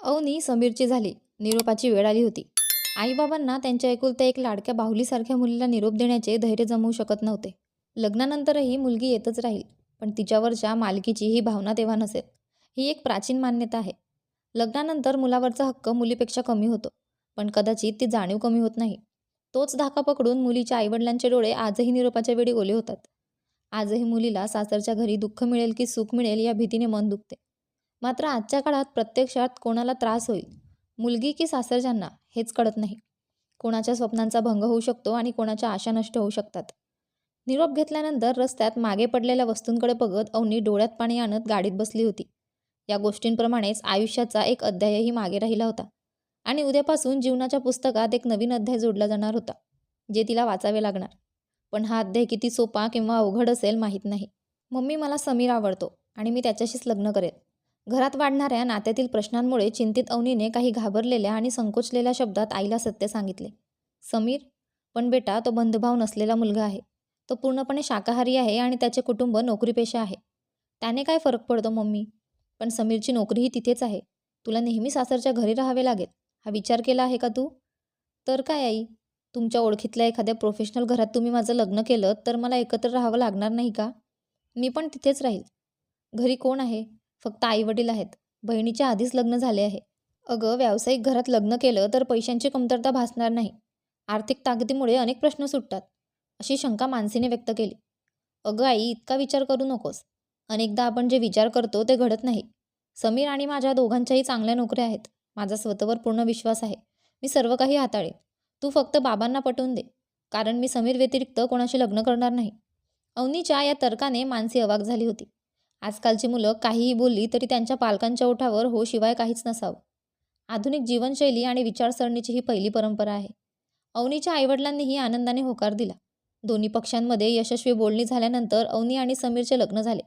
अवनी समीरची झाली. निरोपाची वेळ आली होती. आईबाबांना त्यांच्या एकुलत्या एक लाडक्या बाहुलीसारख्या मुलीला निरोप देण्याचे धैर्य जमवू शकत नव्हते. लग्नानंतरही मुलगी येतच राहील पण तिच्यावरच्या मालकीची ही भावना तेव्हा नसेल. ही एक प्राचीन मान्यता आहे. लग्नानंतर मुलावरचा हक्क मुलीपेक्षा कमी होतो पण कदाचित ती जाणीव कमी होत नाही. तोच धाका पकडून मुलीच्या आईवडिलांचे डोळे आजही निरोपाच्या वेळी ओले होतात. आजही मुलीला सासरच्या घरी दुःख मिळेल की सुख मिळेल या भीतीने मन दुखते. मात्र आजच्या काळात प्रत्यक्षात कोणाला त्रास होईल? मुलगी की सासरच्यांना? हेच कळत नाही. कोणाच्या स्वप्नांचा भंग होऊ शकतो आणि कोणाच्या आशा नष्ट होऊ शकतात. निरोप घेतल्यानंतर रस्त्यात मागे पडलेल्या वस्तूंकडे बघत अवनी डोळ्यात पाणी आणत गाडीत बसली होती. या गोष्टींप्रमाणेच आयुष्याचा एक अध्यायही मागे राहिला होता आणि उद्यापासून जीवनाच्या पुस्तकात एक नवीन अध्याय जोडला जाणार होता जे तिला वाचावे लागणार. पण हा अध्याय किती सोपा किंवा अवघड असेल माहीत नाही. मम्मी मला समीर आवडतो आणि मी त्याच्याशीच लग्न करेल घरात वाढणाऱ्या नात्यातील प्रश्नांमुळे चिंतित अवनीने काही घाबरलेल्या आणि संकोचलेल्या शब्दात आईला सत्य सांगितले. समीर पण बेटा तो बंधुभाव नसलेला मुलगा आहे. तो पूर्णपणे शाकाहारी आहे आणि त्याचे कुटुंब नोकरीपेशा आहे. त्याने काय फरक पडतो मम्मी? पण समीरची नोकरीही तिथेच आहे. तुला नेहमी सासरच्या घरी राहावे लागेल. हा विचार केला आहे का तू? तर काय आई? तुमच्या ओळखीतल्या एखाद्या प्रोफेशनल घरात तुम्ही माझं लग्न केलं तर मला एकत्र राहावं लागणार नाही का? मी पण तिथेच राहील. घरी कोण आहे? फक्त आईवडील आहेत. बहिणीच्या आधीच लग्न झाले आहे. अगं व्यावसायिक घरात लग्न केलं तर पैशांची कमतरता भासणार नाही. आर्थिक ताकदीमुळे अनेक प्रश्न सुटतात. अशी शंका मानसीने व्यक्त केली. अगं आई इतका विचार करू नकोस. अनेकदा आपण जे विचार करतो ते घडत नाही. समीर आणि माझ्या दोघांच्याही चांगल्या नोकऱ्या आहेत. माझा स्वतःवर पूर्ण विश्वास आहे. मी सर्व काही हाताळेन. तू फक्त बाबांना पटवून दे. कारण मी समीर व्यतिरिक्त कोणाशी लग्न करणार नाही. अवनीच्या या तर्काने मानसी अवाक झाली होती. आजकालची मुलं काहीही बोलली तरी त्यांच्या पालकांच्या ओठावर हो शिवाय काहीच नसावं. आधुनिक जीवनशैली आणि विचारसरणीची ही पहिली परंपरा आहे. अवनीच्या आईवडिलांनीही आनंदाने होकार दिला. दोन्ही पक्षांमध्ये यशस्वी बोलणी झाल्यानंतर अवनी आणि समीरचे लग्न झाले.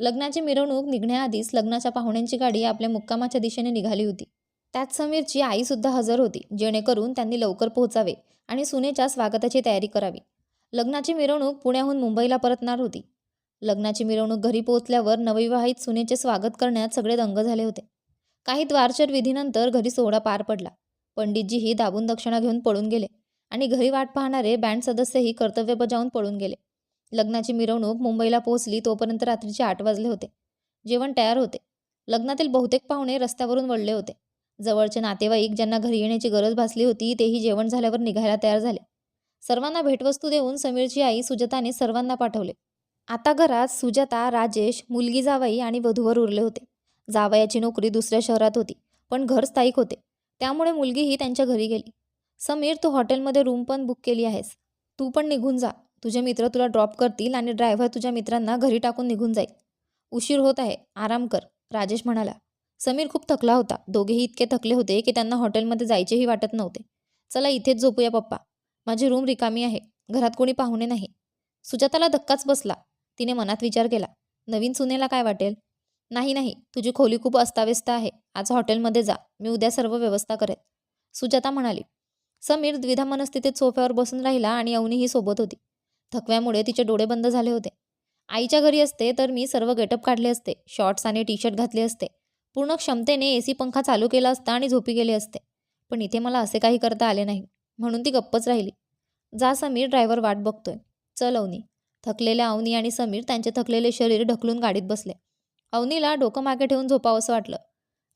लग्नाची मिरवणूक निघण्याआधीच लग्नाच्या पाहुण्यांची गाडी आपल्या मुक्कामाच्या दिशेने निघाली होती. त्यात समीरची आईसुद्धा हजर होती जेणेकरून त्यांनी लवकर पोहोचावे आणि सुनेच्या स्वागताची तयारी करावी. लग्नाची मिरवणूक पुण्याहून मुंबईला परतणार होती. लग्नाची मिरवणूक घरी पोहोचल्यावर नवविवाहित सुनेचे स्वागत करण्यात सगळे दंग झाले होते. काही द्वारचर विधीनंतर घरी सोहळा पार पडला. पंडितजीही दाबून दक्षिणा घेऊन पळून गेले आणि घरी वाट पाहणारे बँड सदस्यही कर्तव्य बजावून पळून गेले. लग्नाची मिरवणूक मुंबईला पोहोचली तोपर्यंत रात्रीचे आठ वाजले होते. जेवण तयार होते. लग्नातील बहुतेक पाहुणे रस्त्यावरून वळले होते. जवळचे नातेवाईक ज्यांना घरी येण्याची गरज भासली होती तेही जेवण झाल्यावर निघायला तयार झाले. सर्वांना भेटवस्तू देऊन समीरची आई सुजताने सर्वांना पाठवले. आता घरात सुजाता राजेश मुलगी जावई आणि वधूवर उरले होते. जावयाची नोकरी दुसऱ्या शहरात होती पण घर स्थायिक होते. त्यामुळे मुलगीही त्यांच्या घरी गेली. समीर तू हॉटेलमध्ये रूम पण बुक केली आहेस. तू पण निघून जा. तुझे मित्र तुला ड्रॉप करतील आणि ड्रायव्हर तुझ्या मित्रांना घरी टाकून निघून जाईल. उशीर होत आहे. आराम कर राजेश म्हणाला. समीर खूप थकला होता. दोघेही इतके थकले होते की त्यांना हॉटेलमध्ये जायचेही वाटत नव्हते. चला इथेच झोपूया पप्पा. माझी रूम रिकामी आहे. घरात कोणी पाहुणे नाही. सुजाताला धक्काच बसला. तिने मनात विचार केला नवीन सुनेला काय वाटेल? नाही नाही तुझी खोली खूप अस्ताव्यस्त आहे आज हॉटेलमध्ये जा मी उद्या सर्व व्यवस्था करेन. सुजाता म्हणाली समीर द्विधा मनस्थितीत सोफ्यावर बसून राहिला आणि अवनीही सोबत होती. थकव्यामुळे तिचे डोळे बंद झाले होते. आईच्या घरी असते तर मी सर्व गेटअप काढले असते शॉर्ट्स आणि टी शर्ट घातले असते. पूर्ण क्षमतेने ए सी पंखा चालू केला असता आणि झोपी गेले असते. पण इथे मला असे काही करता आले नाही म्हणून ती गप्पच राहिली. जा समीर ड्रायव्हर वाट बघतोय. चल अवनी थकलेल्या अवनी आणि समीर त्यांचे थकलेले शरीर ढकलून गाडीत बसले. अवनीला डोकं मागे ठेवून झोपावंसं वाटलं.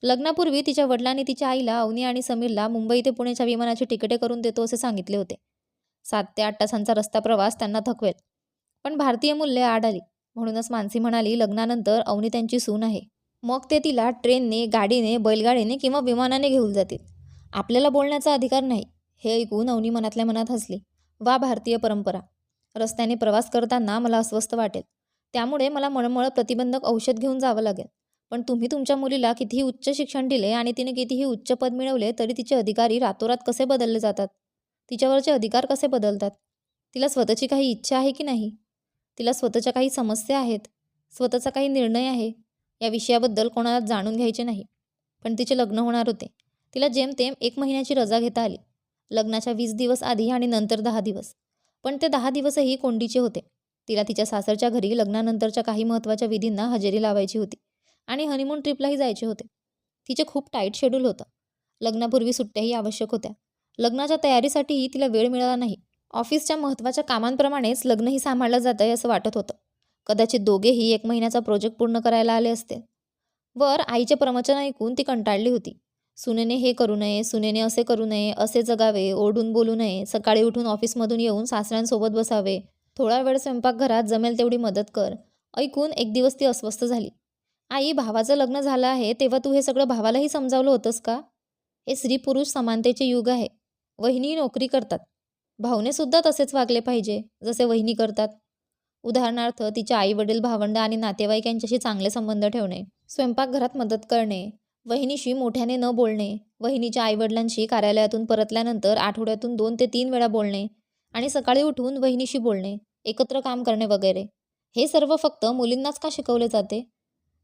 लग्नापूर्वी तिच्या वडिलांनी तिच्या आईला अवनी आणि समीरला मुंबई ते पुण्याच्या विमानाची तिकिटे करून देतो असे सांगितले होते. सात ते आठ तासांचा रस्ता प्रवास त्यांना थकवेल. पण भारतीय मूल्ये आड आली. म्हणूनच मानसी म्हणाली लग्नानंतर अवनी त्यांची सून आहे. मग ते तिला ट्रेनने गाडीने बैलगाडीने किंवा विमानाने घेऊन जातील. आपल्याला बोलण्याचा अधिकार नाही हे ऐकून अवनी मनातल्या मनात हसली. वा भारतीय परंपरा. रस्त्याने प्रवास करताना मला अस्वस्थ वाटेल. त्यामुळे मला मळमळ प्रतिबंधक औषध घेऊन जावं लागेल. पण तुम्ही तुमच्या मुलीला कितीही उच्च शिक्षण दिले आणि तिने कितीही उच्च पद मिळवले तरी तिचे अधिकारी रातोरात कसे बदलले जातात? तिच्यावरचे अधिकार कसे बदलतात? तिला स्वतःची काही इच्छा आहे की नाही? तिला स्वतःच्या काही समस्या आहेत? स्वतःचा काही निर्णय आहे? या विषयाबद्दल कोणाला जाणून घ्यायचे नाही. पण तिचे लग्न होणार होते. तिला जेमतेम एक महिन्याची रजा घेता आली. लग्नाच्या वीस दिवस आधी आणि नंतर दहा दिवस. पण ते दहा दिवसही कोंडीचे होते. तिला तिच्या सासरच्या घरी लग्नानंतरच्या काही महत्त्वाच्या विधींना हजेरी लावायची होती आणि हनीमून ट्रिपलाही जायचे होते. तिचे खूप टाईट शेड्यूल होतं. लग्नापूर्वी सुट्ट्याही आवश्यक होत्या. लग्नाच्या तयारीसाठीही तिला वेळ मिळाला नाही. ऑफिसच्या महत्त्वाच्या कामांप्रमाणेच लग्नही सांभाळलं जातं आहे असं वाटत होतं. कदाचित दोघेही एक महिन्याचा प्रोजेक्ट पूर्ण करायला आले असते. वर आईचे प्रवचन ऐकून ती कंटाळली होती. सुनेने हे करू नये सुनेने असे करू नये असे जगावे ओढून बोलू नये सकाळी उठून ऑफिसमधून येऊन सासऱ्यांसोबत बसावे. थोडा वेळ स्वयंपाकघरात जमेल तेवढी मदत कर. ऐकून एक दिवस ती अस्वस्थ झाली. आई भावाचं लग्न झालं आहे तेव्हा तू हे सगळं भावालाही समजावलं होतंस का? हे स्त्री पुरुष समानतेचे युग आहे. वहिनी नोकरी करतात. भाऊने सुद्धा तसेच वागले पाहिजे जसे वहिनी करतात. उदाहरणार्थ तिच्या आई वडील भावंड आणि नातेवाईक यांच्याशी चांगले संबंध ठेवणे स्वयंपाकघरात मदत करणे वहिनीशी मोठ्याने न बोलणे वहिनीच्या आईवडिलांशी कार्यालयातून परतल्यानंतर आठवड्यातून दोन ते तीन वेळा बोलणे आणि सकाळी उठून वहिनीशी बोलणे एकत्र काम करणे वगैरे. हे सर्व फक्त मुलींनाच का शिकवले जाते?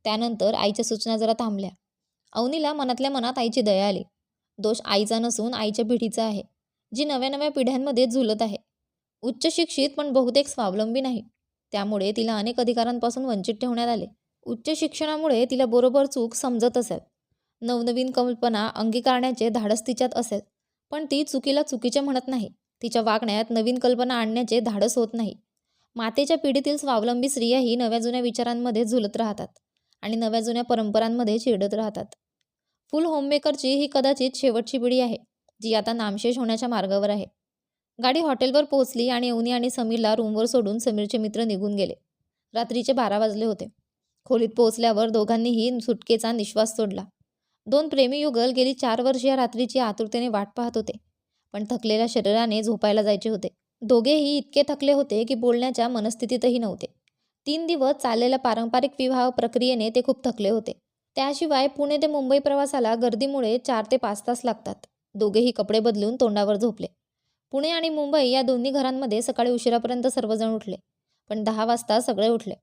त्यानंतर आईच्या सूचना जरा थांबल्या. अवनीला मनातल्या मनात आईची दया आली. दोष आईचा नसून आईच्या पिढीचा आहे जी नव्या नव्या पिढ्यांमध्ये झुलत आहे. उच्च शिक्षित पण बहुतेक स्वावलंबी नाही. त्यामुळे तिला अनेक अधिकारांपासून वंचित ठेवण्यात आले. उच्च शिक्षणामुळे तिला बरोबर चूक समजत असेल. नवनवीन कल्पना अंगीकारण्याचे धाडस तिच्यात असेल. पण ती चुकीला चुकीचे म्हणत नाही. तिच्या वागण्यात नवीन कल्पना आणण्याचे धाडस होत नाही. मातेच्या पिढीतील स्वावलंबी स्त्रियाही नव्या जुन्या विचारांमध्ये झुलत राहतात आणि नव्या जुन्या परंपरांमध्ये चिडत राहतात. फुल होममेकरची ही कदाचित शेवटची पिढी आहे जी आता नामशेष होण्याच्या मार्गावर आहे. गाडी हॉटेलवर पोहोचली आणि अवनी आणि समीरला रूमवर सोडून समीरचे मित्र निघून गेले. रात्रीचे बारा वाजले होते. खोलीत पोहोचल्यावर दोघांनीही सुटकेचा निश्वास सोडला. दोन प्रेमी युगल गेली चार वर्ष या रात्रीची आतुरतेने वाट पाहत होते. पण थकलेल्या शरीराने झोपायला जायचे होते. दोघेही इतके थकले होते की बोलण्याच्या मनस्थितीतही नव्हते. तीन दिवस चाललेल्या पारंपरिक विवाह प्रक्रियेने ते खूप थकले होते. त्याशिवाय पुणे ते मुंबई प्रवासाला गर्दीमुळे चार ते पाच तास लागतात. दोघेही कपडे बदलून तोंडावर झोपले. पुणे आणि मुंबई या दोन्ही घरांमध्ये सकाळी उशिरापर्यंत सर्वजण उठले. पण दहा वाजता सगळे उठले.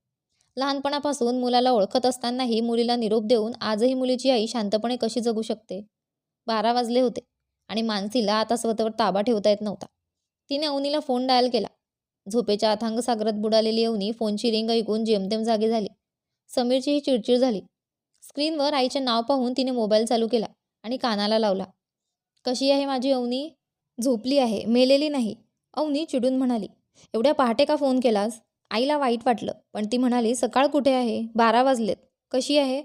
लहानपणापासून मुलाला ओळखत असतानाही मुलीला निरोप देऊन आजही मुलीची आई शांतपणे कशी जगू शकते? बारा वाजले होते आणि मानसीला आता स्वतःवर ताबा ठेवता येत नव्हता. तिने अवनीला फोन डायल केला. झोपेच्या अथांग सागरात बुडालेली अवनी फोनची रिंग ऐकून जेमतेम जागी झाली. समीरचीही चिडचिड झाली. स्क्रीनवर आईचे नाव पाहून तिने मोबाईल चालू केला आणि कानाला लावला. कशी आहे माझी अवनी झोपली आहे मेलेली नाही अवनी चिडून म्हणाली. एवढ्या पहाटे का फोन केलास? आईला वाईट वाटलं पण ती म्हणाली सकाळ कुठे आहे? बारा वाजलेत. कशी आहे?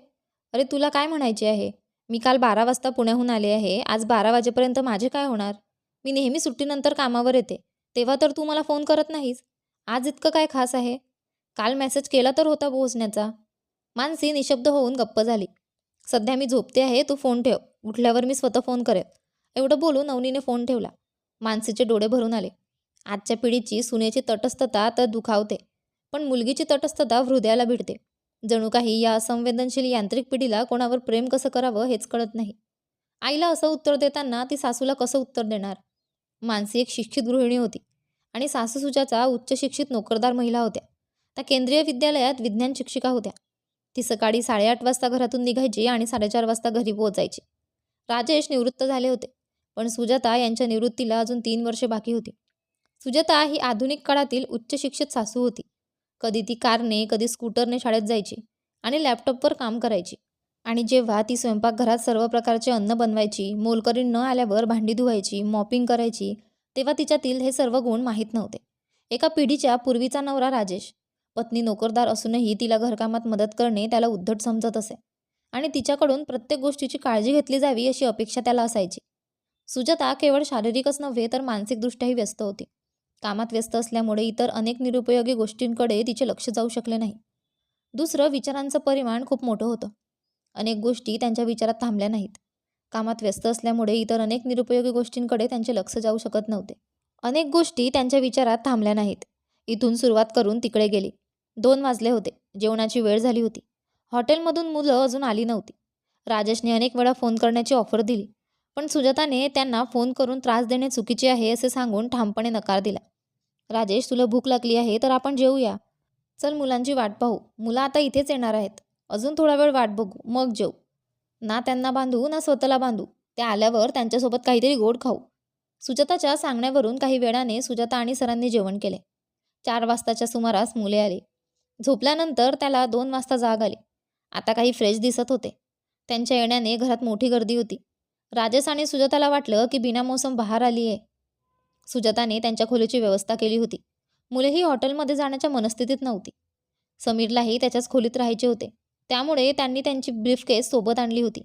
अरे तुला काय म्हणायचे आहे? मी काल बारा वाजता पुण्याहून आले आहे. आज बारा वाजेपर्यंत माझे काय होणार? मी नेहमी सुट्टीनंतर कामावर येते. तेव्हा तर तू मला फोन करत नाहीस. आज इतकं काय खास आहे? काल मेसेज केला तर होता पोहोचण्याचा. मानसी निशब्द होऊन गप्प झाली. सध्या मी झोपते आहे. तू फोन ठेव. उठल्यावर मी स्वतः फोन करेल एवढं बोलून नवनीने फोन ठेवला. मानसीचे डोळे भरून आले. आजच्या पिढीची सुनेची तटस्थता तर दुखावते. पण मुलगीची तटस्थता हृदयाला भिडते. जणू काही या असंवेदनशील यांत्रिक पिढीला कोणावर प्रेम कसं करावं हेच कळत नाही. आईला असं उत्तर देताना ती सासूला कसं उत्तर देणार? मानसी एक शिक्षित गृहिणी होती आणि सासू सुजाचा उच्च शिक्षित नोकरदार महिला होत्या. त्या केंद्रीय विद्यालयात विज्ञान शिक्षिका होत्या. ती सकाळी साडेआठ वाजता घरातून निघायची आणि साडेचार वाजता घरी पोहोचायची. राजेश निवृत्त झाले होते पण सुजाता यांच्या निवृत्तीला अजून तीन वर्षे बाकी होती. सुजाता ही आधुनिक काळातील उच्च शिक्षित सासू होती. कधी ती कारने कधी स्कूटरने शाळेत जायची आणि लॅपटॉपवर काम करायची. आणि जेव्हा ती स्वयंपाकघरात सर्व प्रकारचे अन्न बनवायची मोलकरी न आल्यावर भांडी धुवायची मॉपिंग करायची तेव्हा तिच्यातील हे सर्व गुण माहीत नव्हते. एका पिढीच्या पूर्वीचा नवरा राजेश. पत्नी नोकरदार असूनही तिला घरकामात मदत करणे त्याला उद्धट समजत असे. आणि तिच्याकडून प्रत्येक गोष्टीची काळजी घेतली जावी अशी अपेक्षा त्याला असायची. सुजाता केवळ शारीरिकच नव्हे तर मानसिकदृष्ट्याही व्यस्त होती. कामात व्यस्त असल्यामुळे इतर अनेक निरुपयोगी गोष्टींकडे तिचे लक्ष जाऊ शकले नाही. दुसरं विचारांचं परिमाण खूप मोठं होतं. अनेक गोष्टी त्यांच्या विचारात थांबल्या नाहीत. कामात व्यस्त असल्यामुळे इतर अनेक निरुपयोगी गोष्टींकडे त्यांचे लक्ष जाऊ शकत नव्हते. अनेक गोष्टी त्यांच्या विचारात थांबल्या नाहीत. इथून सुरुवात करून तिकडे गेली. दोन वाजले होते. जेवणाची वेळ झाली होती. हॉटेलमधून मुलं अजून आली नव्हती. राजेशने अनेक वेळा फोन करण्याची ऑफर दिली. पण सुजाताने त्यांना फोन करून त्रास देणे चुकीचे आहे असे सांगून ठामपणे नकार दिला. राजेश तुला भूक लागली आहे तर आपण जेवूया चल मुलांची वाट पाहू. मुलं आता इथेच येणार आहेत. अजून थोडा वेळ वाट बघू. मग जेऊ. ना त्यांना बांधू ना स्वतःला बांधू. ते आल्यावर त्यांच्यासोबत काहीतरी गोड खाऊ. सुजाताच्या सांगण्यावरून काही वेळाने सुजाता आणि सरांनी जेवण केले. चार वाजताच्या सुमारास मुले आली. झोपल्यानंतर त्याला दोन वाजता जाग आली. आता काही फ्रेश दिसत होते. त्यांच्या येण्याने घरात मोठी गर्दी होती. राजेश आणि सुजाताला वाटलं की बिना मोसम बाहेर आली आहे सुजाताने त्यांच्या खोलीची व्यवस्था केली होती. मुलेही हॉटेलमध्ये जाण्याच्या मनस्थितीत नव्हती. समीरलाही त्याच्याच खोलीत राहायचे होते. त्यामुळे त्यांनी त्यांची ब्रीफकेस सोबत आणली होती.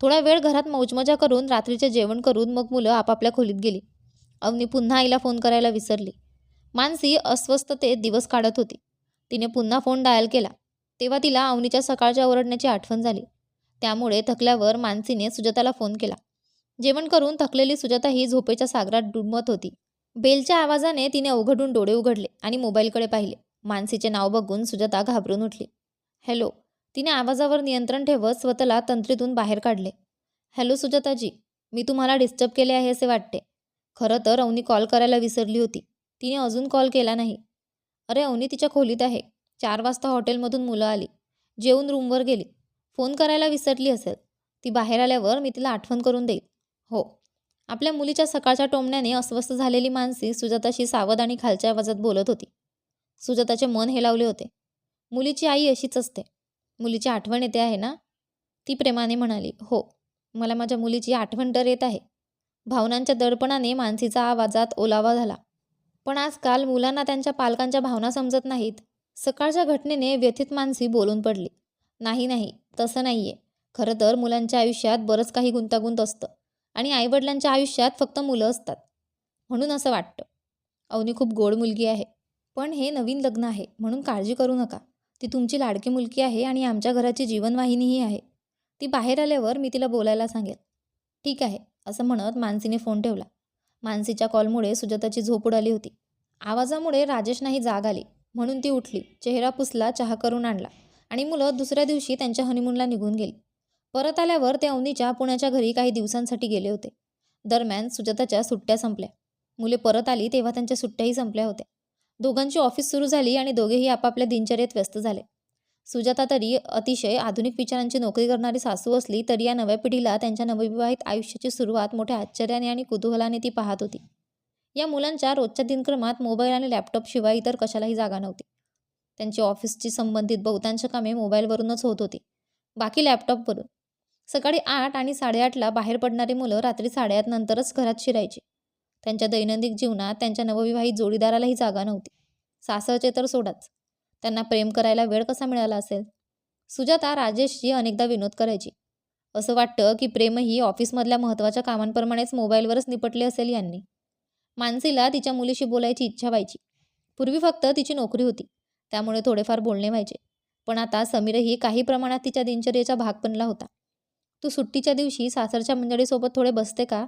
थोडा वेळ घरात मौजमजा करून रात्रीचे जेवण करून मग मुलं आपापल्या खोलीत गेली. अवनी पुन्हा आईला फोन करायला विसरली. मानसी अस्वस्थतेत दिवस काढत होती. तिने पुन्हा फोन डायल केला. तेव्हा तिला अवनीच्या सकाळच्या ओरडण्याची आठवण झाली. त्यामुळे थकल्यावर मानसीने सुजाताला फोन केला. जेवण करून थकलेली सुजाता ही झोपेच्या सागरात डुंबत होती. बेलच्या आवाजाने तिने अवघडून डोळे उघडले आणि मोबाईलकडे पाहिले. मानसीचे नाव बघून सुजाता घाबरून उठली. हॅलो. तिने आवाजावर नियंत्रण ठेवत स्वतःला तंत्रीतून बाहेर काढले. हॅलो सुजाताजी मी तुम्हाला डिस्टर्ब केले आहे असे वाटते. खरं तर अवनी कॉल करायला विसरली होती. तिने अजून कॉल केला नाही. अरे अवनी तिच्या खोलीत आहे. चार वाजता हॉटेलमधून मुलं आली. जेवून रूमवर गेली. फोन करायला विसरली असेल. ती बाहेर आल्यावर मी तिला आठवण करून देईल. हो. आपल्या मुलीच्या सकाळच्या टोमण्याने अस्वस्थ झालेली मानसी सुजाताशी सावध आणि खालच्या आवाजात बोलत होती. सुजाताचे मन हेलावले होते. मुलीची आई अशीच असते. मुलीची आठवण येते आहे ना? ती प्रेमाने म्हणाली हो. मला माझ्या मुलीची आठवण तर येत आहे. भावनांच्या दडपणाने मानसीचा आवाजात ओलावा झाला. पण आजकाल मुलांना त्यांच्या पालकांच्या भावना समजत नाहीत. सकाळच्या घटनेने व्यथित मानसी बोलून पडली. नाही नाही. तसं नाही आहे खरं तर मुलांच्या आयुष्यात बरंच काही गुंतागुंत असतं. आणि आईवडिलांच्या आयुष्यात फक्त मुलं असतात. म्हणून असं वाटतं. अवनी खूप गोड मुलगी आहे. पण हे नवीन लग्न आहे म्हणून काळजी करू नका. ती तुमची लाडकी मुलगी आहे आणि आमच्या घराची जीवनवाहिनीही आहे. ती बाहेर आल्यावर मी तिला बोलायला सांगेल. ठीक आहे असं म्हणत मानसीने फोन ठेवला. मानसीच्या कॉलमुळे सुजाताची झोप उडाली होती. आवाजामुळे राजेशनाही जाग आली. म्हणून ती उठली चेहरा पुसला चहा करून आणला आणि मुलं दुसऱ्या दिवशी त्यांच्या हनीमूनला निघून गेली. परत आल्यावर ते अवनीच्या पुण्याच्या घरी काही दिवसांसाठी गेले होते. दरम्यान सुजाताच्या सुट्ट्या संपल्या. मुले परत आली तेव्हा त्यांच्या सुट्ट्याही संपल्या होत्या. दोघांची ऑफिस सुरू झाली आणि दोघेही आपापल्या दिनचर्येत व्यस्त झाले. सुजाता तरी अतिशय आधुनिक विचारांची नोकरी करणारी सासू असली तरी या नव्या पिढीला त्यांच्या नवविवाहित आयुष्याची सुरुवात मोठ्या आश्चर्याने आणि कुतूहलाने ती पाहत होती. या मुलांच्या रोजच्या दिनक्रमात मोबाईल आणि लॅपटॉपशिवाय इतर कशालाही जागा नव्हती. त्यांची ऑफिसची संबंधित बहुतांश कामे मोबाईलवरूनच होत होती. बाकी लॅपटॉपवरून सकाळी आठ आणि साडेआठला बाहेर पडणारी मुलं रात्री साडेआठ नंतरच घरात शिरायची. त्यांच्या दैनंदिन जीवनात त्यांच्या नवविवाहित जोडीदारालाही जागा नव्हती. सासरचे तर सोडाच. त्यांना प्रेम करायला वेळ कसा मिळाला असेल? सुजाता राजेशशी अनेकदा विनोद करायची. असं वाटतं की प्रेमही ऑफिसमधल्या महत्त्वाच्या कामांप्रमाणेच मोबाईलवरच निपटले असेल यांनी. मानसीला तिच्या मुलीशी बोलायची इच्छा व्हायची. पूर्वी फक्त तिची नोकरी होती. त्यामुळे थोडेफार बोलणे व्हायचे. पण आता समीरही काही प्रमाणात तिच्या दिनचर्येचा भाग बनला होता. तू सुट्टीच्या दिवशी सासरच्या मंडळीसोबत थोडे बसते का?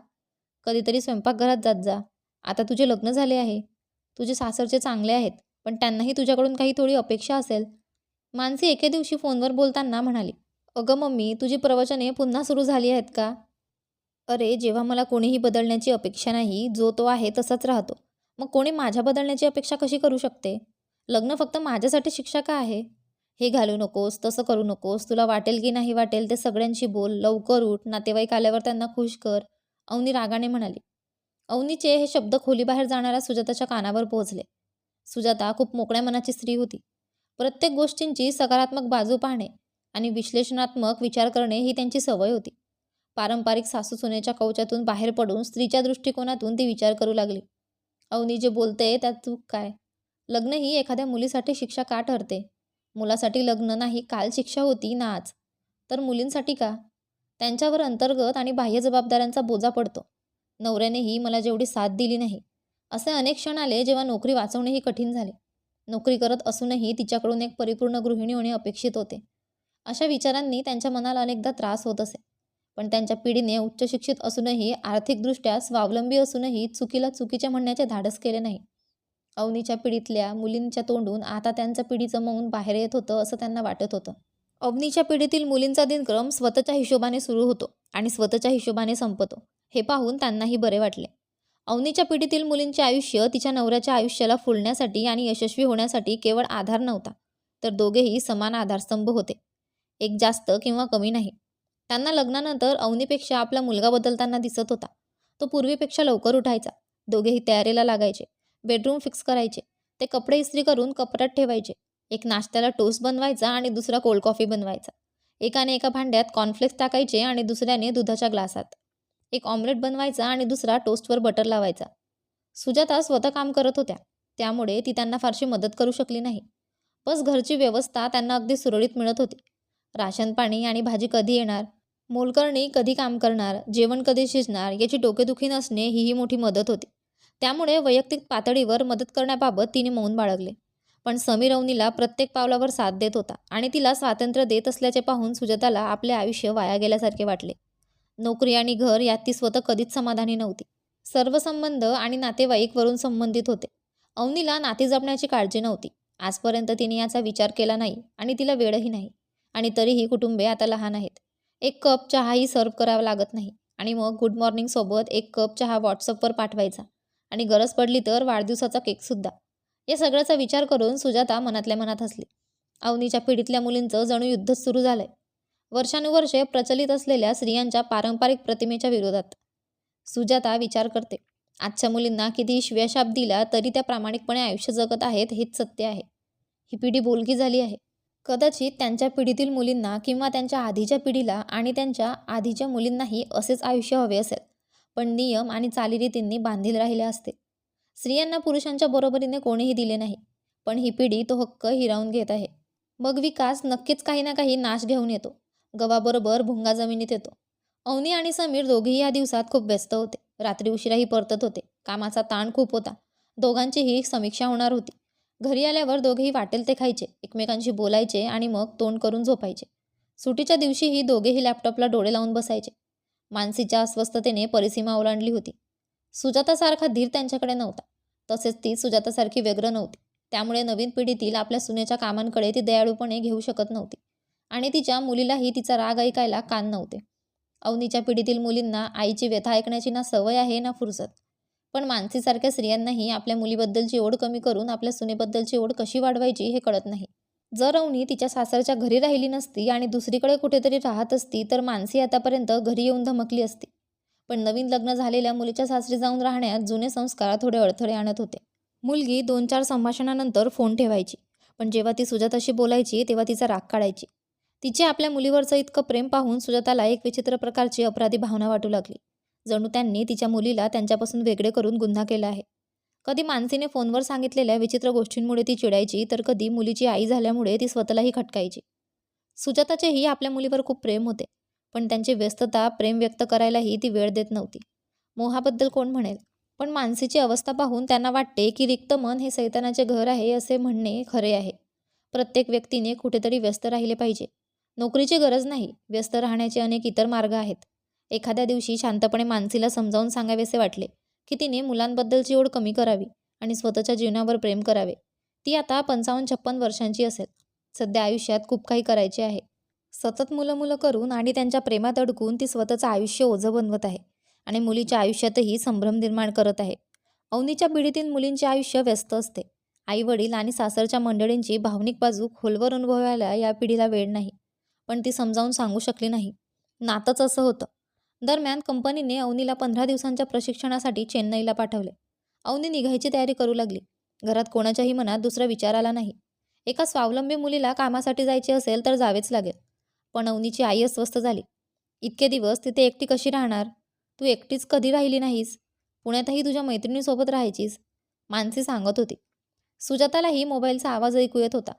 कधीतरी स्वयंपाकघरात जात जा. आता तुझे लग्न झाले आहे. तुझे सासरचे चांगले आहेत पण त्यांनाही तुझ्याकडून काही थोडी अपेक्षा असेल. मानसी एके दिवशी फोनवर बोलताना म्हणाली अगं मम्मी तुझी प्रवचने पुन्हा सुरू झाली आहेत का? अरे जेव्हा मला कोणीही बदलण्याची अपेक्षा नाही जो तो आहे तसाच राहतो. मग कोणी माझ्या बदलण्याची अपेक्षा कशी करू शकते? लग्न फक्त माझ्यासाठी शिक्षा का आहे? हे घालू नकोस तसं करू नकोस तुला वाटेल की नाही वाटेल ते सगळ्यांशी बोल लवकर उठ नातेवाईक आल्यावर त्यांना खुश कर अवनी रागाने म्हणाली. अवनीचे हे शब्द खोलीबाहेर जाणाऱ्या सुजाताच्या कानावर पोहोचले. सुजाता खूप मोकळ्या मनाची स्त्री होती. प्रत्येक गोष्टींची सकारात्मक बाजू पाहणे आणि विश्लेषणात्मक विचार करणे ही त्यांची सवय होती. पारंपरिक सासू सुनेच्या कवचातून बाहेर पडून स्त्रीच्या दृष्टिकोनातून ती विचार करू लागली. अवनी जे बोलते त्यात चूक काय? लग्न ही एखाद्या मुलीसाठी शिक्षा का ठरते? मुलासाठी लग्न नाही काल शिक्षा होती ना आज? तर मुलींसाठी का? त्यांच्यावर अंतर्गत आणि बाह्य जबाबदाऱ्यांचा बोजा पडतो. नवऱ्यानेही मला जेवढी साथ दिली नाही असे अनेक क्षण आले जेव्हा नोकरी वाचवणेही कठीण झाले. नोकरी करत असूनही तिच्याकडून एक परिपूर्ण गृहिणी होणे अपेक्षित होते. अशा विचारांनी त्यांच्या मनाला अनेकदा त्रास होत असे. पण त्यांच्या पिढीने उच्च शिक्षित असूनही आर्थिकदृष्ट्या स्वावलंबी असूनही चुकीला चुकीचे म्हणण्याचे धाडस केले नाही. अवनीच्या पिढीतल्या मुलींच्या तोंडून आता त्यांच्या पिढीचं मौन बाहेर येत होतं असं त्यांना वाटत होतं. अवनीच्या पिढीतील मुलींचा दिनक्रम स्वतःच्या हिशोबाने सुरू होतो आणि स्वतःच्या हिशोबाने संपतो. हे पाहून त्यांनाही बरे वाटले. अवनीच्या पिढीतील मुलींचे आयुष्य तिच्या नवऱ्याच्या आयुष्याला फुलण्यासाठी आणि यशस्वी होण्यासाठी केवळ आधार नव्हता तर दोघेही समान आधारस्तंभ होते. एक जास्त किंवा कमी नाही. त्यांना लग्नानंतर अवनीपेक्षा आपला मुलगा बदलताना दिसत होता. तो पूर्वीपेक्षा लवकर उठायचा. दोघेही तयारीला लागायचे. बेडरूम फिक्स करायचे. ते कपडे इस्त्री करून कपड्यात ठेवायचे. एक नाश्त्याला टोस्ट बनवायचा आणि दुसरा कोल्ड कॉफी बनवायचा. एकाने एका भांड्यात कॉर्नफ्लेक्स टाकायचे आणि दुसऱ्याने दुधाच्या ग्लासात. एक ऑमलेट बनवायचा आणि दुसरा टोस्टवर बटर लावायचा. सुजाता स्वतः काम करत होत्या. त्यामुळे ती त्यांना फारशी मदत करू शकली नाही. बस घरची व्यवस्था त्यांना अगदी सुरळीत मिळत होती. राशन पाणी आणि भाजी कधी येणार? मोलकरणी कधी काम करणार? जेवण कधी शिजणार? याची डोकेदुखी नसणे हीही मोठी मदत होती. त्यामुळे वैयक्तिक पातळीवर मदत करण्याबाबत तिने मौन बाळगले. पण समीर अवनीला प्रत्येक पावलावर साथ देत होता आणि तिला स्वातंत्र्य देत असल्याचे पाहून सुजाताला आपले आयुष्य वाया गेल्यासारखे वाटले. नोकरी आणि घर यात ती स्वतः कधीच समाधानी नव्हती. सर्व संबंध आणि नातेवाईकवरून संबंधित होते. अवनीला नाते जपण्याची काळजी नव्हती. आजपर्यंत तिने याचा विचार केला नाही आणि तिला वेळही नाही. आणि तरीही कुटुंबे आता लहान आहेत. एक कप चहाही सर्व करावा लागत नाही आणि मग गुड मॉर्निंगसोबत एक कप चहा व्हॉट्सअपवर पाठवायचा. आणि गरज पडली तर वाढदिवसाचा केकसुद्धा या सगळ्याचा विचार करून सुजाता मनातल्या मनात हसली. अवनीच्या पिढीतल्या मुलींचं जणू युद्धच सुरू झालंय. वर्षानुवर्षे प्रचलित असलेल्या स्त्रियांच्या पारंपरिक प्रतिमेच्या विरोधात. सुजाता विचार करते आजच्या मुलींना किती शिव्याशाप दिला तरी त्या प्रामाणिकपणे आयुष्य जगत आहेत हेच सत्य आहे. ही पिढी बोलकी झाली आहे. कदाचित त्यांच्या पिढीतील मुलींना किंवा त्यांच्या आधीच्या पिढीला आणि त्यांच्या आधीच्या मुलींनाही असेच आयुष्य हवे असेल. पण नियम आणि चालीरीतींनी बांधील राहिले असते. स्त्रियांना पुरुषांच्या बरोबरीने कोणीही दिले नाही पण ही पिढी तो हक्क हिरावून घेत आहे. मग विकास नक्कीच काही ना काही नाश घेऊन येतो. गवाबरोबर भुंगा जमिनीत येतो. अवनी आणि समीर दोघेही या दिवसात खूप व्यस्त होते. रात्री उशिराही परतत होते. कामाचा ताण खूप होता. दोघांचीही समीक्षा होणार होती. घरी आल्यावर दोघेही वाटेल ते खायचे एकमेकांशी बोलायचे आणि मग तोंड करून झोपायचे. सुटीच्या दिवशीही दोघेही लॅपटॉपला डोळे लावून बसायचे. मानसीच्या अस्वस्थतेने परिसीमा ओलांडली होती. सुजातासारखा धीर त्यांच्याकडे नव्हता. तसेच ती सुजातासारखी व्यग्र नव्हती. त्यामुळे नवीन पिढीतील आपल्या सुनेच्या कामांकडे ती दयाळूपणे घेऊ शकत नव्हती. आणि तिच्या मुलीलाही तिचा राग ऐकायला कान नव्हते. अवनीच्या पिढीतील मुलींना आईची व्यथा ऐकण्याची ना सवय आहे ना फुरसत. पण मानसीसारख्या स्त्रियांनाही आपल्या मुलीबद्दलची ओढ कमी करून आपल्या सुनेबद्दलची ओढ कशी वाढवायची हे कळत नाही. जर अवनी तिच्या सासरच्या घरी राहिली नसती आणि दुसरीकडे कुठेतरी राहत असती तर मानसी आतापर्यंत घरी येऊन धमकली असती. पण नवीन लग्न झालेल्या मुलीच्या सासरी जाऊन राहण्यात जुने संस्कार थोडे अडथळे आणत होते. मुलगी दोन चार संभाषणानंतर फोन ठेवायची. पण जेव्हा ती सुजाताशी बोलायची तेव्हा तिचा राग काढायची. तिचे आपल्या मुलीवरचं इतकं प्रेम पाहून सुजाताला एक विचित्र प्रकारची अपराधी भावना वाटू लागली. जणू त्यांनी तिच्या मुलीला त्यांच्यापासून वेगळे करून गुन्हा केला आहे. कधी मानसीने फोनवर सांगितलेल्या विचित्र गोष्टींमुळे ती चिडायची तर कधी मुलीची आई झाल्यामुळे ती स्वतःलाही खटकायची. सुजाताचेही आपल्या मुलीवर खूप प्रेम होते पण त्यांची व्यस्तता प्रेम व्यक्त करायलाही ती वेळ देत नव्हती. मोहाबद्दल कोण म्हणेल? पण मानसीची अवस्था पाहून त्यांना वाटते की रिक्त मन हे सैतानाचे घर आहे असे म्हणणे खरे आहे. प्रत्येक व्यक्तीने कुठेतरी व्यस्त राहिले पाहिजे. नोकरीची गरज नाही व्यस्त राहण्याचे अनेक इतर मार्ग आहेत. एखाद्या दिवशी शांतपणे मानसीला समजावून सांगावेसे वाटले. की तिने मुलांबद्दलची ओढ कमी करावी आणि स्वतःच्या जीवनावर प्रेम करावे. ती आता पंचावन्न छप्पन वर्षांची असेल. सध्या आयुष्यात खूप काही करायचे आहे. सतत मुलं मुलं करून आणि त्यांच्या प्रेमात अडकून ती स्वतःचं आयुष्य ओझं बनवत आहे आणि मुलीच्या आयुष्यातही संभ्रम निर्माण करत आहे. अवनीच्या पिढीतील मुलींचे आयुष्य व्यस्त असते. आई वडील आणि सासरच्या मंडळींची भावनिक बाजू खोलवर अनुभवायला या पिढीला वेळ नाही. पण ती समजावून सांगू शकली नाही. नातंच असं होतं. दरम्यान कंपनीने अवनीला पंधरा दिवसांच्या प्रशिक्षणासाठी चेन्नईला पाठवले. अवनी निघायची तयारी करू लागली. घरात कोणाच्याही मनात दुसरा विचार आला नाही. एका स्वावलंबी मुलीला कामासाठी जायचे असेल तर जावेच लागेल. पण अवनीची आई अस्वस्थ झाली. इतके दिवस तिथे एकटी कशी राहणार? तू एकटीच कधी राहिली नाहीस? पुण्यातही तुझ्या मैत्रिणीसोबत राहायचीस? मानसी सांगत होती. सुजातालाही मोबाईलचा आवाज ऐकू येत होता.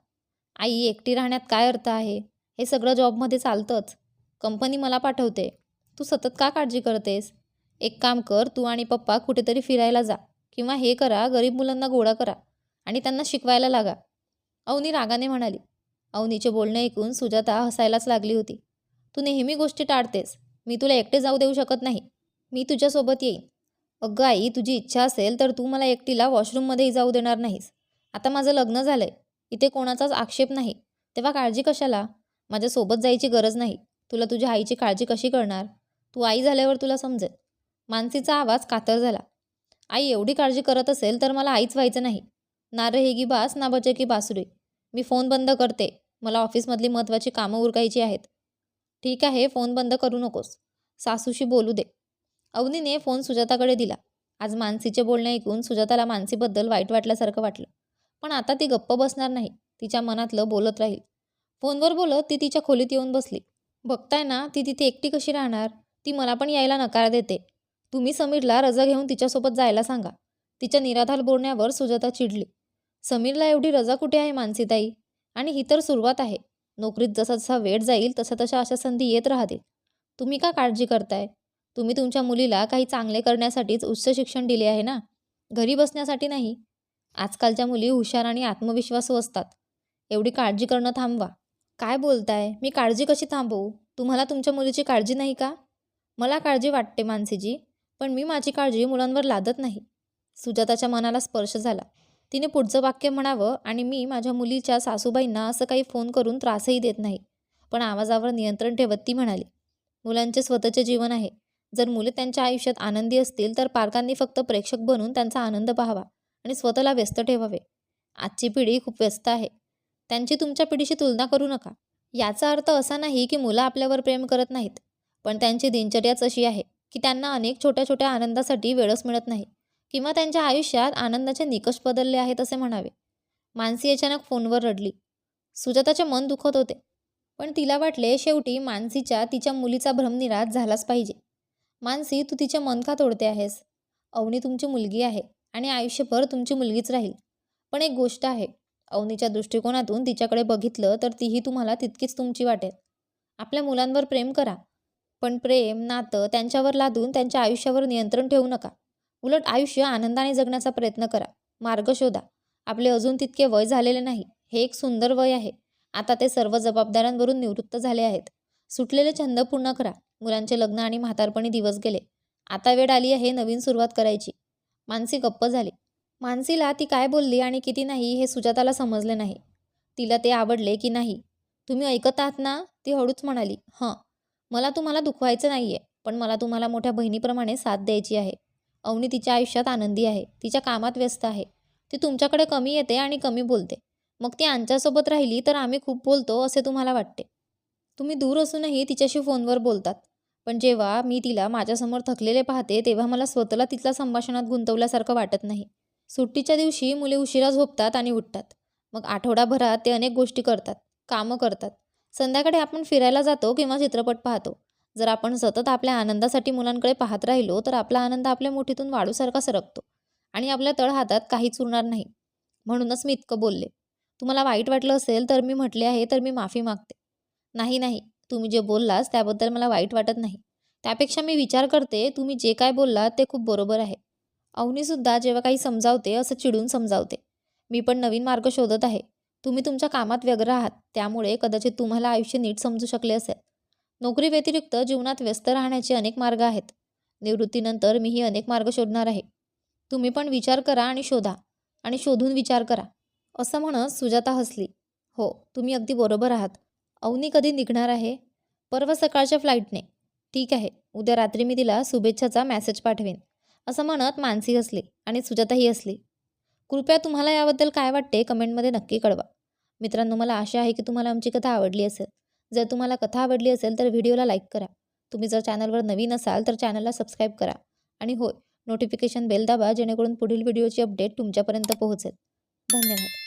आई एकटी राहण्यात काय अर्थ आहे? हे सगळं जॉबमध्ये चालतंच. कंपनी मला पाठवते. तू सतत का काळजी करतेस? एक काम कर तू आणि पप्पा कुठेतरी फिरायला जा किंवा हे करा गरीब मुलांना गोळा करा आणि त्यांना शिकवायला लागा. अवनी रागाने म्हणाली. अवनीचे बोलणे ऐकून सुजाता हसायलाच लागली होती. तू नेहमी गोष्टी टाळतेस. मी तुला एकटे जाऊ देऊ शकत नाही. मी तुझ्यासोबत येईन. अगं आई तुझी इच्छा असेल तर तू मला एकटीला वॉशरूममध्येही जाऊ देणार नाहीस. आता माझं लग्न झालं आहे इथे कोणाचाच आक्षेप नाही. तेव्हा काळजी कशाला? माझ्यासोबत जायची गरज नाही. तुला तुझ्या आईची काळजी कशी करणार तू आई झाल्यावर तुला समजेल. मानसीचा आवाज कातर झाला. आई एवढी काळजी करत असेल तर मला आईच व्हायचं नाही. ना रहेगी बास ना बचे की बासुरी. मी फोन बंद करते. मला ऑफिसमधली महत्त्वाची कामं उरकायची आहेत. ठीक आहे फोन बंद करू नकोस. सासूशी बोलू दे. अवनीने फोन सुजाताकडे दिला. आज मानसीचे बोलणे ऐकून सुजाताला मानसीबद्दल वाईट वाटल्यासारखं वाटलं. पण आता ती गप्प बसणार नाही. तिच्या मनातलं बोलत राहील. फोनवर बोलत ती तिच्या खोलीत येऊन बसली. बघताय ना ती तिथे एकटी कशी राहणार? ती मला पण यायला नकार देते. तुम्ही समीरला रजा घेऊन तिच्यासोबत जायला सांगा. तिच्या निराधार बोलण्यावर सुजाता चिडली. समीरला एवढी रजा कुठे आहे मानसीताई? आणि ही तर सुरुवात आहे. नोकरीत जसा जसा वेळ जाईल तसा तशा अशा संधी येत राहतील. तुम्ही का काळजी करताय? तुम्ही तुमच्या मुलीला काही चांगले करण्यासाठीच उच्च शिक्षण दिले आहे ना? घरी बसण्यासाठी नाही. आजकालच्या मुली हुशार आणि आत्मविश्वासू असतात. एवढी काळजी करणं थांबवा. काय बोलताय? मी काळजी कशी थांबवू? तुम्हाला तुमच्या मुलीची काळजी नाही का? मला काळजी वाटते मानसीजी पण मी माझी काळजी मुलांवर लादत नाही. सुजाताच्या मनाला स्पर्श झाला. तिने पुढचं वाक्य म्हणावं आणि मी माझ्या मुलीच्या सासूबाईंना असं काही फोन करून त्रासही देत नाही. पण आवाजावर नियंत्रण ठेवत ती म्हणाली मुलांचे स्वतःचे जीवन आहे. जर मुले त्यांच्या आयुष्यात आनंदी असतील तर पालकांनी फक्त प्रेक्षक बनून त्यांचा आनंद पाहावा आणि स्वतःला व्यस्त ठेवावे. आजची पिढी खूप व्यस्त आहे. त्यांची तुमच्या पिढीशी तुलना करू नका. याचा अर्थ असा नाही की मुलं आपल्यावर प्रेम करत नाहीत. पण त्यांची दिनचर्याच अशी आहे की त्यांना अनेक छोट्या छोट्या आनंदासाठी वेळच मिळत नाही किंवा त्यांच्या आयुष्यात आनंदाचे निकष बदलले आहेत असे म्हणावे. मानसी अचानक फोनवर रडली. सुजाताचे मन दुखत होते पण तिला वाटले शेवटी मानसीच्या तिच्या मुलीचा भ्रमनिराश झालाच पाहिजे. मानसी तू तिचे मन का तोडते आहेस? अवनी तुमची मुलगी आहे आणि आयुष्यभर तुमची मुलगीच राहील. पण एक गोष्ट आहे अवनीच्या दृष्टिकोनातून तिच्याकडे बघितलं तर तीही तुम्हाला तितकीच तुमची वाटेल. आपल्या मुलांवर प्रेम करा. पण प्रेम नातं त्यांच्यावर लादून त्यांच्या आयुष्यावर नियंत्रण ठेवू नका. उलट आयुष्य आनंदाने जगण्याचा प्रयत्न करा. मार्ग शोधा. आपले अजून तितके वय झालेले नाही. हे एक सुंदर वय आहे. आता ते सर्व जबाबदाऱ्यांवरून निवृत्त झाले आहेत. सुटलेले छंद पूर्ण करा. मुलांचे लग्न आणि म्हातारपणी दिवस गेले. आता वेळ आली आहे नवीन सुरुवात करायची. मानसी गप्प झाली. मानसीला ती काय बोलली आणि किती नाही हे सुजाताला समजले नाही. तिला ते आवडले की नाही. तुम्ही ऐकत आहात ना? ती हळूच म्हणाली. हं. मला तुम्हाला दुखवायचं नाही आहे पण मला तुम्हाला मोठ्या बहिणीप्रमाणे साथ द्यायची आहे. अवनी तिच्या आयुष्यात आनंदी आहे. तिच्या कामात व्यस्त आहे. ती तुमच्याकडे कमी येते आणि कमी बोलते. मग ती आमच्यासोबत राहिली तर आम्ही खूप बोलतो असे तुम्हाला वाटते. तुम्ही दूर असूनही तिच्याशी फोनवर बोलतात. पण जेव्हा मी तिला माझ्यासमोर थकलेले पाहते तेव्हा मला स्वतःला तिथल्या संभाषणात गुंतवल्यासारखं वाटत नाही. सुट्टीच्या दिवशी मुले उशिरा झोपतात आणि उठतात. मग आठवडाभरात ते अनेक गोष्टी करतात. कामं करतात. संध्याकाळी आपण फिरायला जातो किंवा चित्रपट पाहतो. जर आपण सतत आपल्या आनंदासाठी मुलांकडे पाहत राहिलो तर आपला आनंद आपल्या मुठीतून वाळूसारखा सरकतो आणि आपल्या तळहातात काहीच उरणार नाही. म्हणूनच मी इतकं बोलले. तुम्हाला वाईट वाटलं असेल तर मी म्हटले आहे तर मी माफी मागते. नाही नाही. तुम्ही जे बोललास त्याबद्दल मला वाईट वाटत नाही. त्यापेक्षा मी विचार करते तुम्ही जे काय बोललात ते खूप बरोबर आहे. अवनीसुद्धा जेव्हा काही समजावते असं चिडून समजावते. मी पण नवीन मार्ग शोधत आहे. तुम्ही तुमच्या कामात व्यग्र आहात त्यामुळे कदाचित तुम्हाला आयुष्य नीट समजू शकले असेल. नोकरी व्यतिरिक्त जीवनात व्यस्त राहण्याचे अनेक मार्ग आहेत. निवृत्तीनंतर मीही अनेक मार्ग शोधणार आहे. तुम्ही पण विचार करा आणि शोधा आणि शोधून विचार करा. असं म्हणत सुजाता हसली. हो तुम्ही अगदी बरोबर आहात. अवनी कधी निघणार आहे? परवा सकाळच्या फ्लाईटने. ठीक आहे उद्या रात्री मी तिला शुभेच्छाचा मेसेज पाठवेन. असं म्हणत मानसी हसली आणि सुजाताही हसली. कृपया तुम्हाला याबद्दल काय वाटते कमेंटमध्ये नक्की कळवा. मित्रांनो मला आशा आहे की तुम्हाला आमची कथा आवडली असेल. जर तुम्हाला कथा आवडली असेल तर व्हिडिओला लाईक करा. तुम्ही जर चॅनलवर नवीन असाल तर चॅनलला सबस्क्राईब करा. आणि होय नोटिफिकेशन बेल दाबा जेणेकरून पुढील व्हिडिओची अपडेट तुमच्यापर्यंत पोहोचेल. धन्यवाद.